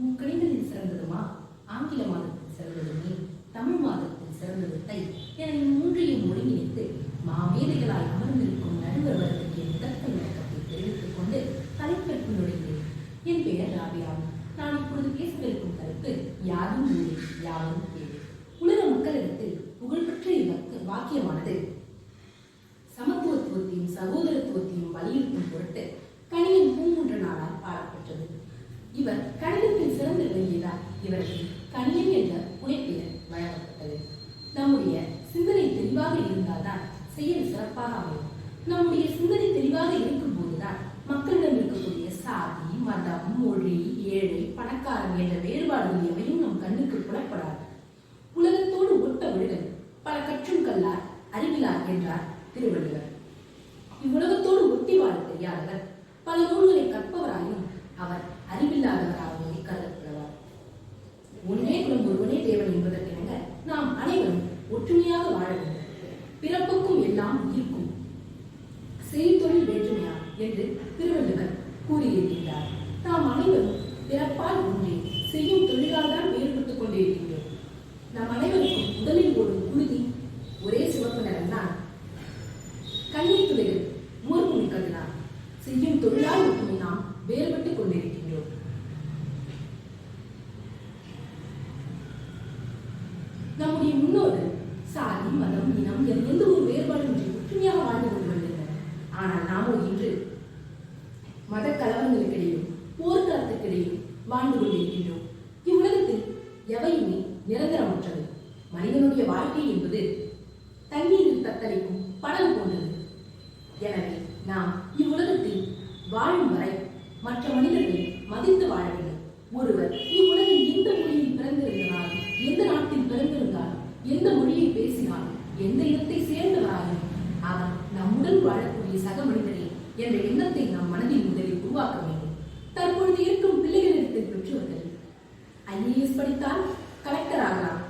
முக்கணிகளில் சிறந்ததுமா? ஆங்கில மாதத்தில் சிறந்தது நீ தமிழ் மாதத்தில் சிறந்தது தை. என மூன்றையும் ஒருங்கிணைத்து மாமேதைகளாய் அமர்ந்திருக்கும் நடுவர் வர்க்கத்திற்கு என் விளக்கத்தை தெரிவித்துக் கொண்டு தலைப்பிற்கு நுழைந்தேன். என் பெயர் ராபியா. நான் இப்பொழுது பேசவிருக்கும் தலைப்பு யாரும் இல்லை யாரும் இல்லை. உலக மக்களிடத்தில் புகழ்பெற்ற இவ்வக்கு வாக்கியமானது. சமத்துவத்துவத்தையும் சகோதரத்துவத்தையும் வலியுறுத்தும் பொருட்டு கனியின் பூங்குன்ற நாளால் பாடப்பெற்றது. இவர் கணிதத்தில் சிறந்து விளங்கியதால் இவருக்கு கணியம் என்ற புனைப்பெயர் வழங்கப்பட்டது. நம்முடைய சிந்தனை தெளிவாக இருந்தால்தான் செயல் சிறப்பாக அமையும். நம்முடைய சிந்தனை தெளிவாக இருக்கும் போதுதான் மக்களிடம் இருக்கக்கூடிய சாதி மதம் மொழி ஏழை பணக்காரன் என்ற வேறுபாடுகள் எவையும் நம் கண்ணுக்கு புலப்படாது. உலகத்தோடு ஒட்ட ஒழுகல் பல கற்றும் கல்லார் அறிவிலார் என்றார் திருவள்ளுவர் இவ்வுலகத்தோடு ஒட்டி வாழ தெரியாதவர் பல நூல்களை கற்பவராயும் அவர் அறிவில்லாதவராகவே கருதப்படுவார் ஒன்றே குலம் ஒருவனே தேவன் என்பதற்கிணங்க நாம் அனைவரும் ஒற்றுமையாக வாழ வேண்டும் பிறப்புக்கும் எல்லாம் இருக்கும். செய்தொழில் வேற்றுமையா என்று திருவள்ளுவர் கூறியிருக்கின்றார். நாம் அனைவரும் பிறப்பால் ஒன்றே செய்யும் தொழிலால் தான் வேறுபட்டுக் கொண்டிருக்கின்றோம். நம் அனைவருக்கும் உடலில் ஓடும் குருதி ஒரே சிவப்பு நிறம்தான். கண்ணீர் துளிகள் மூர்முனிக்கதுதான் செய்யும் தொழிலால் மட்டுமே நாம் வேறுபட்டுக் கொண்டிருக்கின்றோம். நம்முடைய முன்னோர்கள் சாதி மதம் இனம் என எந்த ஒரு வேறுபாடுமின்றி ஒற்றுமையாக வாழ்ந்து கொண்டு வந்திருந்தனர் ஆனால் நாமோ இன்று மத கலவரங்களுக்கிடையும் போர்க்களத்துக்கிடையும் வாழ்ந்து கொண்டிருக்கின்றோம். இவ்வுலகத்தில் எவையுமே நிரந்தரமற்றது. மனிதனுடைய வாழ்க்கை என்பது தண்ணீரில் தத்தளிக்கும் படல் போன்றது. எனவே நாம் இவ்வுலகத்தில் வாழும் வரை மற்ற மனிதர்களை மதித்து வாழ வேண்டும் ஒருவர் இவ்வுலகில் எந்த மொழியில் பிறந்திருந்தாலும் எந்த நாட்டில் பிறந்திருந்தாலும் எந்த மொழியை பேசினான். எந்த இடத்தை அவன் அவர் நம்முடன் வாழக்கூடிய சக மனிதனே என்ற எண்ணத்தை நம் மனதில் முதலில் உருவாக்க வேண்டும். தற்பொழுது இருக்கும் பிள்ளைகளிடத்தில் பெற்றவர்கள் ஐஏஎஸ் படித்தால் கலெக்டர் ஆகலாம்.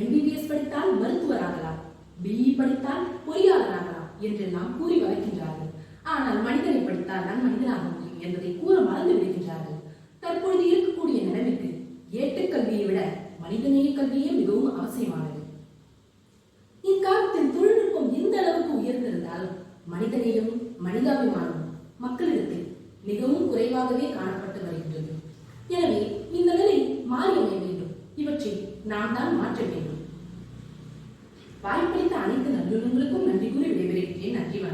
எம்பிபிஎஸ் படித்தால் மருத்துவர் ஆகலாம். பிஇ படித்தால் பொறியாளர் ஆகலாம் என்றெல்லாம் கூறி வளர்க்கின்றார்கள் ஆனால் மனிதனை படித்தால் தான் மனிதனாக முடியும் என்பதை கூற மறந்து விடுகின்றார்கள். தற்பொழுது இருக்கக்கூடிய நிலைமைக்கு ஏட்டுக்கல்வியை விட மனிதநேய கல்வியே மிகவும் அவசியமானது. மனிதநேயம் மனிதாபிமானம் மக்களிடத்தில் மிகவும் குறைவாகவே காணப்பட்டு வருகின்றது. எனவே இந்த நிலை மாறியமை வேண்டும். இவற்றை நாம் தான் மாற்ற வேண்டும். வாய்ப்பளித்த அனைத்து நல்லுறவுகளுக்கும் நன்றி கூறி விடைபெறுகிறேன். நன்றி